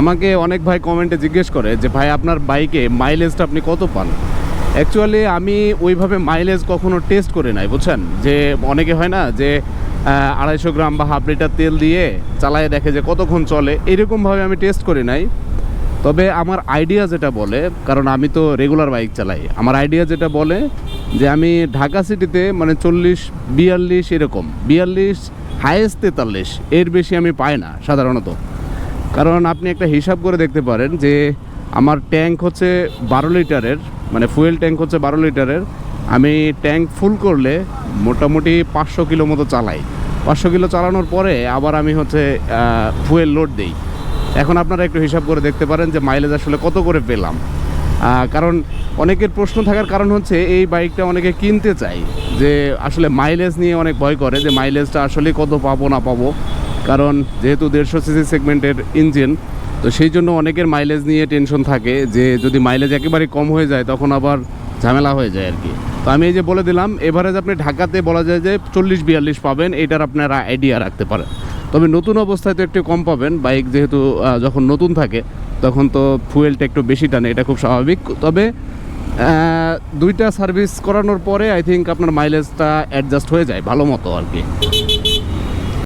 আমাকে অনেক ভাই কমেন্টে জিজ্ঞেস করে যে, ভাই, আপনার বাইকে মাইলেজটা আপনি কত পান? অ্যাকচুয়ালি আমি ওইভাবে মাইলেজ কখনো টেস্ট করে নাই, বুঝছেন? যে, অনেকে হয় না যে আড়াইশো গ্রাম বা হাফ লিটার তেল দিয়ে চালায় দেখে যে কতক্ষণ চলে, এরকমভাবে আমি টেস্ট করি নাই। তবে আমার আইডিয়া যেটা বলে, কারণ আমি তো রেগুলার বাইক চালাই, আমার আইডিয়া যেটা বলে যে, আমি ঢাকা সিটিতে মানে চল্লিশ, বিয়াল্লিশ এরকম, বিয়াল্লিশ হায়েস্ট তেতাল্লিশ, এর বেশি আমি পাই না, সাধারণত। কারণ আপনি একটা হিসাব করে দেখতে পারেন যে আমার ট্যাঙ্ক হচ্ছে বারো লিটারের মানে ফুয়েল ট্যাঙ্ক হচ্ছে বারো লিটারের। আমি ট্যাঙ্ক ফুল করলে মোটামুটি পাঁচশো কিলো মতো চালাই। পাঁচশো কিলো চালানোর পরে আবার আমি হচ্ছে ফুয়েল লোড দিই। এখন আপনারা একটু হিসাব করে দেখতে পারেন যে মাইলেজ আসলে কত করে পেলাম। কারণ অনেকের প্রশ্ন থাকার কারণ হচ্ছে এই বাইকটা অনেকে কিনতে চায় যে আসলে মাইলেজ নিয়ে অনেক ভয় করে যে মাইলেজটা আসলে কত পাবো না পাবো। কারণ যেহেতু দেড়শো সিসি সেগমেন্টের ইঞ্জিন, তো সেই জন্য অনেকের মাইলেজ নিয়ে টেনশন থাকে যে যদি মাইলেজ একেবারে কম হয়ে যায়, তখন আবার ঝামেলা হয়ে যায় আর কি। তো আমি এই যে বলে দিলাম, এভারেজ আপনি ঢাকাতে বলা যায় যে চল্লিশ বিয়াল্লিশ পাবেন, এটার আপনারা আইডিয়া রাখতে পারেন। তবে নতুন অবস্থায় তো একটু কম পাবেন বাইক যেহেতু যখন নতুন থাকে, তখন তো ফুয়েলটা একটু বেশি টানে, এটা খুব স্বাভাবিক। তবে দুইটা সার্ভিস করানোর পরে আই থিঙ্ক আপনার মাইলেজটা অ্যাডজাস্ট হয়ে যায়, ভালো মতো আর কি।